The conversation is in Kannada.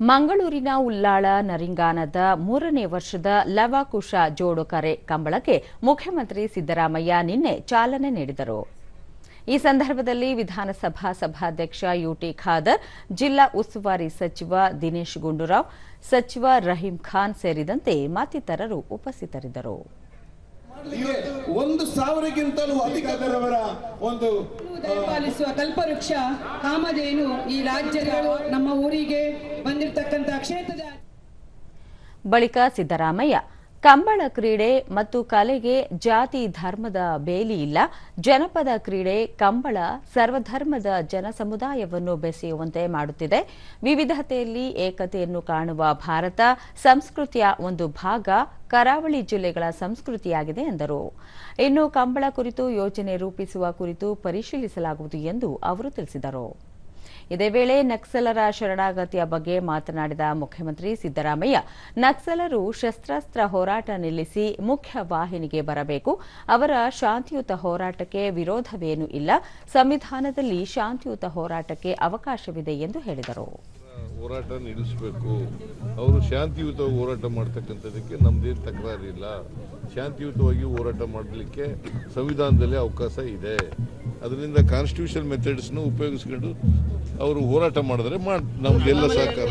ಮಂಗಳೂರಿನ ಉಲ್ಲಾಳ ನರಿಂಗಾನದ ಮೂರನೇ ವರ್ಷದ ಲವಕುಶ ಜೋಡುಕರೆ ಕಂಬಳಕ್ಕೆ ಮುಖ್ಯಮಂತ್ರಿ ಸಿದ್ದರಾಮಯ್ಯ ನಿನ್ನೆ ಚಾಲನೆ ನೀಡಿದರು. ಈ ಸಂದರ್ಭದಲ್ಲಿ ವಿಧಾನಸಭಾ ಸಭಾಧ್ಯಕ್ಷ ಯುಟಿ ಖಾದರ್, ಜಿಲ್ಲಾ ಉಸ್ತುವಾರಿ ಸಚಿವ ದಿನೇಶ್ ಗುಂಡೂರಾವ್, ಸಚಿವ ರಹೀಂ ಖಾನ್ ಸೇರಿದಂತೆ ಮತ್ತಿತರರು ಉಪಸ್ಥಿತರಿದ್ದರು. ಒಂದು ದಯಪಾಲಿಸುವ ಕಲ್ಪವೃಕ್ಷ ಕಾಮಧೇನು ಈ ರಾಜ್ಯದ ನಮ್ಮ ಊರಿಗೆ ಬಂದಿರತಕ್ಕಂತಹ ಕ್ಷೇತ್ರದ ಬಳಿಕ ಸಿದ್ದರಾಮಯ್ಯ ಕಂಬಳ ಕ್ರೀಡೆ ಮತ್ತು ಕಲೆಗೆ ಜಾತಿ ಧರ್ಮದ ಬೇಲಿ ಇಲ್ಲ. ಜನಪದ ಕ್ರೀಡೆ ಕಂಬಳ ಸರ್ವಧರ್ಮದ ಜನಸಮುದಾಯವನ್ನು ಬೆಸೆಯುವಂತೆ ಮಾಡುತ್ತಿದೆ. ವಿವಿಧತೆಯಲ್ಲಿ ಏಕತೆಯನ್ನು ಕಾಣುವ ಭಾರತ ಸಂಸ್ಕೃತಿಯ ಒಂದು ಭಾಗ ಕರಾವಳಿ ಜಿಲ್ಲೆಗಳ ಸಂಸ್ಕೃತಿಯಾಗಿದೆ ಎಂದರು. ಇನ್ನು ಕಂಬಳ ಕುರಿತು ಯೋಜನೆ ರೂಪಿಸುವ ಕುರಿತು ಪರಿಶೀಲಿಸಲಾಗುವುದು ಎಂದು ಅವರು ತಿಳಿಸಿದರು. ಇದೇ ವೇಳೆ ನಕ್ಸಲರ ಶರಣಾಗತಿಯ ಬಗ್ಗೆ ಮಾತನಾಡಿದ ಮುಖ್ಯಮಂತ್ರಿ ಸಿದ್ದರಾಮಯ್ಯ, ನಕ್ಸಲರು ಶಸ್ತ್ರಾಸ್ತ್ರ ಹೋರಾಟ ನಿಲ್ಲಿಸಿ ಮುಖ್ಯ ವಾಹಿನಿಗೆ ಬರಬೇಕು. ಅವರ ಶಾಂತಿಯುತ ಹೋರಾಟಕ್ಕೆ ವಿರೋಧವೇನೂ ಇಲ್ಲ. ಸಂವಿಧಾನದಲ್ಲಿ ಶಾಂತಿಯುತ ಹೋರಾಟಕ್ಕೆ ಅವಕಾಶವಿದೆ ಎಂದು ಹೇಳಿದರು. ಹೋರಾಟ ನಿಲ್ಲಿಸಬೇಕು. ಅವರು ಶಾಂತಿಯುತವಾಗಿ ಹೋರಾಟ ಮಾಡ್ತಕ್ಕಂಥದ್ದಕ್ಕೆ ನಮ್ದೇನು ತಕರಾರಿಲ್ಲ. ಶಾಂತಿಯುತವಾಗಿ ಹೋರಾಟ ಮಾಡಲಿಕ್ಕೆ ಸಂವಿಧಾನದಲ್ಲಿ ಅವಕಾಶ ಇದೆ. ಅದರಿಂದ ಕಾನ್ಸ್ಟಿಟ್ಯೂಷನ್ ಮೆಥಡ್ಸ್ನ ಉಪಯೋಗಿಸ್ಕೊಂಡು ಅವರು ಹೋರಾಟ ಮಾಡಿದ್ರೆ ಮಾಡಿ ನಮ್ದೆಲ್ಲ ಸಹಕಾರ.